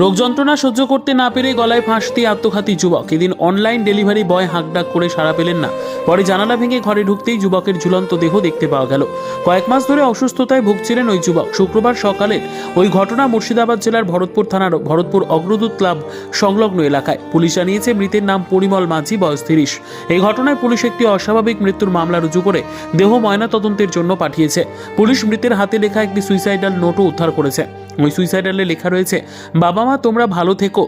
রোগ যন্ত্রণা সহ্য করতে না পেরে গলায় ফাঁস দিয়ে আত্মঘাতী যুবক। এদিন অনলাইন ডেলিভারি বয় হাঁকডাক করে সাড়া পেলেন না। পরে জানালা ভেঙে ঘরে ঢুকতেই যুবকের ঝুলন্ত দেহ দেখতে পাওয়া গেল। কয়েক মাস ধরে অসুস্থতায় ভুগছিলেন ওই যুবক। শুক্রবার সকালে ওই ঘটনা মুর্শিদাবাদ জেলার ভরতপুর থানার ভরতপুর অগ্রদূত ক্লাব সংলগ্ন এলাকায়। পুলিশ জানিয়েছে, মৃতের নাম পরিমল মাঝি, বয়স তিরিশ। এই ঘটনায় পুলিশ একটি অস্বাভাবিক মৃত্যুর মামলা রুজু করে দেহ ময়না তদন্তের জন্য পাঠিয়েছে। পুলিশ মৃতের হাতে লেখা একটি সুইসাইডাল নোটও উদ্ধার করেছে। ওই সুইসাইডালে লেখা রয়েছে, বাবা মা, তোমরা ভালো থেকো।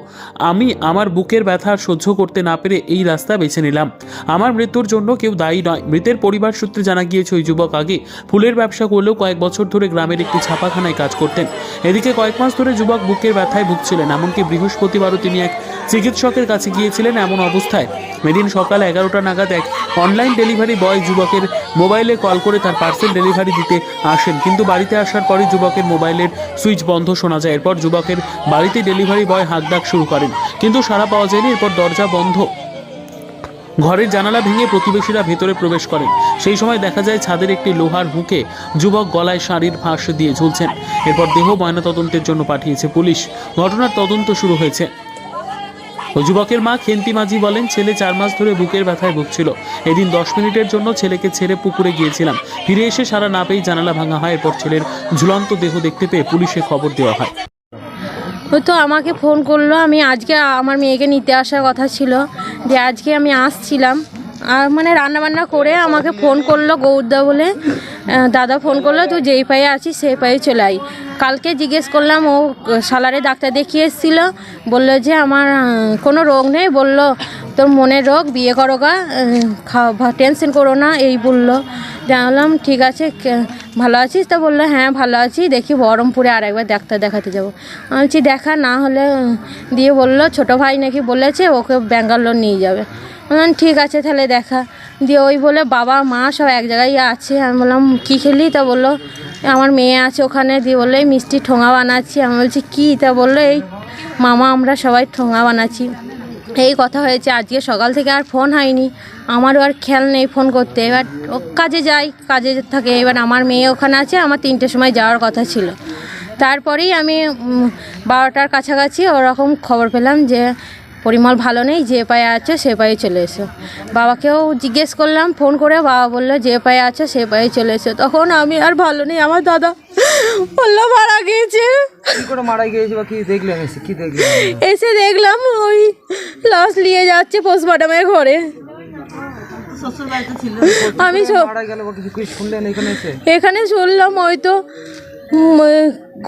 আমি আমার বুকের ব্যথা সহ্য করতে না পেরে এই রাস্তা বেছে নিলাম। আমার মৃত্যুর জন্য কেউ দায়ী নয়। মৃতের পরিবার সূত্রে জানা গিয়েছে, ওই যুবক আগে ফুলের ব্যবসা করলেও কয়েক বছর ধরে গ্রামের একটি ছাপাখানায় কাজ করতেন। এদিকে কয়েক মাস ধরে যুবক বুকের ব্যথায় ভুগছিলেন, এমনকি বৃহস্পতিবারও তিনি এক চিকিৎসকের কাছে গিয়েছিলেন এমন অবস্থায়। এদিন সকাল এগারোটা নাগাদ এক অনলাইন ডেলিভারি বয় যুবকের মোবাইলে কল করে তার পার্সেল ডেলিভারি দিতে আসেন। কিন্তু বাড়িতে আসার পরই যুবকের মোবাইলের সুইচ বন্ধ শোনা যায়। এরপর যুবকের বাড়িতে ডেলিভারি বয় হাত হাঁকডাক শুরু করেন। কিন্তু সারা পাওয়া যায়নি, এরপর দরজা বন্ধ। ঘরের জানালা ভেঙে প্রতিবেশীরা ভেতরে প্রবেশ করেন। সেই সময় দেখা যায় ছাদের একটি লোহার হুকে যুবক গলায় শাড়ির ফাঁস দিয়ে ঝুলছেন। এরপর দেহ ময়নাতদন্তের জন্য পাঠিয়েছে পুলিশ। ঘটনার তদন্ত শুরু হয়েছে। যুবকের মা খেন্তি মাঝি বলেন, ছেলে চার মাস ধরে বুকের ব্যথায় ভুগছিল। এদিন দশ মিনিটের জন্য ছেলেকে ছেড়ে পুকুরে গিয়েছিলাম। ফিরে এসে সারা না পেয়েই জানালা ভাঙা হয়। এরপর ছেলের ঝুলন্ত দেহ দেখতে পেয়ে পুলিশে খবর দেওয়া হয়। ও তো আমাকে ফোন করল। আমি আজকে আমার মেয়েকে নিতে আসার কথা ছিল। যে আজকে আমি আসছিলাম। মানে রান্না বান্না করে আমাকে ফোন করল গৌরদা বলে দাদা ফোন করল, তুই যেই পায়ে আছিস সেই পায়ে চলে আই কালকে জিজ্ঞেস করলাম, ও সালারে ডাক্তার দেখিয়ে এসেছিল? বলল যে, আমার কোনো রোগ নেই। বলল, তোর মনের রোগ, বিয়ে করো গা টেনশন করো না। এই বলল। জানলাম, ঠিক আছে ভালো আছিস? তা বলল হ্যাঁ ভালো আছি। দেখি বহরমপুরে আর একবার ডাক্তার দেখাতে যাব। আমি বলছি, দেখা না হলে, দিয়ে বলল, ছোটো ভাই নাকি বলেছে, ওকে ব্যাঙ্গালোর নিয়ে যাবে। বললাম, ঠিক আছে তাহলে দেখা। দিয়ে ওই বলে বাবা মা সব এক জায়গায় আছে। আমি বললাম কী খেলি? তা বলল আমার মেয়ে আছে ওখানে। দিয়ে বলল এই মিষ্টি ঠোঙা বানাচ্ছি। আমি বলছি কী? তা বলল এই মামা আমরা সবাই ঠোঙা বানাচ্ছি। এই কথা হয়েছে আজকে সকাল থেকে আর ফোন হয়নি। আমারও আর খেয়াল নেই ফোন করতে। এবার ও কাজে যাই কাজে থাকে। এবার আমার মেয়ে ওখানে আছে আমার তিনটের সময় যাওয়ার কথা ছিল। তারপরেই আমি বারোটার কাছাকাছি ওরকম খবর পেলাম যে পরিমল ভালো নেই যে পায়ে আছে সে পায়ে চলে এসো। বাবাকেও জিজ্ঞেস করলাম ফোন করে বাবা বলল যে পায়ে আছে সে পায়ে চলে এসো। তখন আমি আর ভালো নেই আমার দাদা বলল মারা গিয়েছে। মারা গিয়েছে বা কি দেখলেন এসে কি দেখলেন এসে দেখলাম ওই লাশ নিয়ে যাচ্ছে পোস্টমর্টমের ঘরে। আমি এখানে শুনলাম ওই তো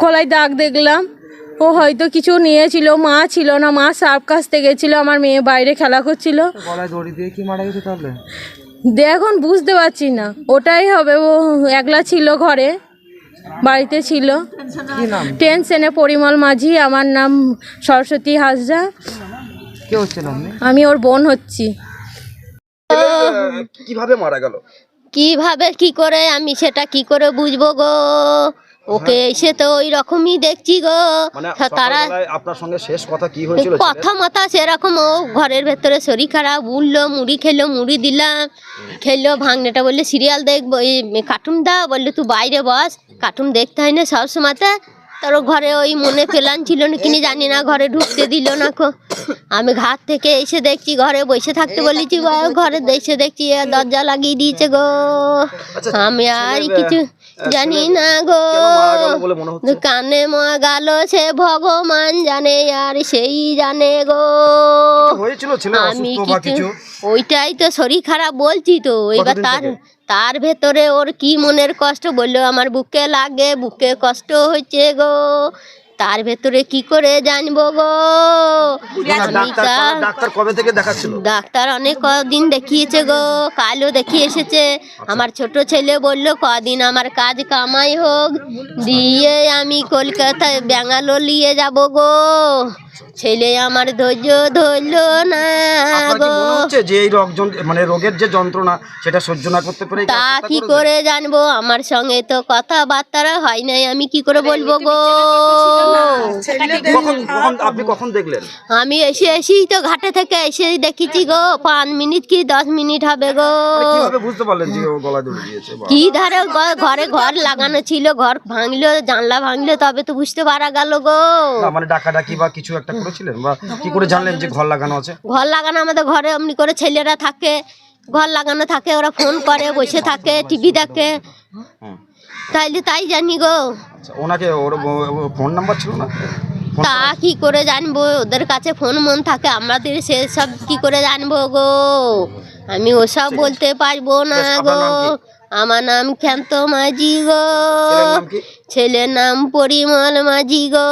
গলায় দাগ দেখলাম। ও হয়তো কিছু নিয়েছিল মা ছিল না মা সার্ফ কাছতে গেছিল আমার মেয়ে বাইরে খেলা করছিল। গলায় দড়ি দিয়ে কি মারা গেছে তাহলে? দিয়ে এখন বুঝতে পারছি না ওটাই হবে ও একলা ছিল ঘরে বাড়িতে ছিল। টেনশনে পরিমল মাঝি আমার নাম সরস্বতী আপনি? আমি ওর বোন হচ্ছি। কীভাবে মারা গেল? কীভাবে কি করে আমি সেটা কি করে বুঝব গো? ওকে এসে তো ওই রকমই দেখছি গো। মানে তারা আপনার সঙ্গে শেষ কথা কি হয়েছিল কথা মাথা সেরকম ও ঘরের ভেতরে শরীর খারাপ উঠল মুড়ি খেলো মুড়ি দিলাম খেলো ভাঙনেটা বললে সিরিয়াল দেখব এই কার্টুন দাও। বললে তুই বাইরে বস কার্টুন দেখতে হয় না সব সময়তে তোর ঘরে ওই মনে ফেলান ছিল না কিনে জানি না ঘরে ঢুকতে দিল না কো। আমি ঘাট থেকে এসে দেখছি ঘরে বসে থাকতে বলেছি ঘরে এসে দেখছি দরজা লাগিয়ে দিয়েছে গো। আমি আর কিছু জানি না গো। বলে মনে হচ্ছে? কানে মা গেল সে ভগবান জানে আর সেই জানে গো। হয়েছিল ছেলে আমি অসুস্থ বা কিছু? ওইটাই তো শরীর খারাপ বলছি তো। এবার কতদিন তার থেকে? তার ভেতরে ওর কি মনের কষ্ট বলল? আমার বুকে লাগে বুকে কষ্ট হচ্ছে গো। তার ভেতরে কি করে জানব গো? ডাক্তার কবে থেকে দেখাচ্ছিল? ডাক্তার অনেক কদিন দেখিয়েছে গো কালও দেখিয়ে এসেছে। আমার ছোট ছেলে বলল কদিন আমার কাজ কামাই হোক দিয়ে আমি কলকাতায় ব্যাঙ্গালোর নিয়ে যাব গো। ছেলে আমার ধৈর্য ধরলো না গো। হচ্ছে যে এই রোগ মানে রোগের যে যন্ত্রণা সেটা সহ্য না করতে পেরে তা কি করে জানব? আমার সঙ্গে তো কথাবার্তা হয় নাই আমি কি করে বলব গো? আপনি কখন দেখলেন? আমি এসে এসেই তো ঘাটে থেকে এসে দেখেছি গো পাঁচ মিনিট কি দশ মিনিট হবে গো? বুঝতে পারলেন যে দিয়েছে কি ধারে ঘরে ঘর লাগানো ছিল ঘর ভাঙলো জানলা ভাঙলো তবে তো বুঝতে পারা গেল গো। মানে ডাকাডাকি বা কিছু একটা করেছিলেন? বা কি করে জানলেন যে ঘর লাগানো আছে? ঘর লাগানো আমাদের ঘরে অমনি করে ছেলেরা থাকে ঘর লাগানো থাকে ওরা ফোন করে বসে থাকে টিভি দেখে। তাইলে তাই জানি গো। আচ্ছা ওনাকে ওর ফোন নাম্বার ছিল না? তা কি করে জানব? ওদের কাছে ফোন মন থাকে আমাদের সেসব কি করে জানব গো? আমি ওসব বলতে পারব না গো। আমার নাম ক্ষান্ত মাঝি গো। ছেলের নাম ছেলের নাম পরিমল মাঝি গো।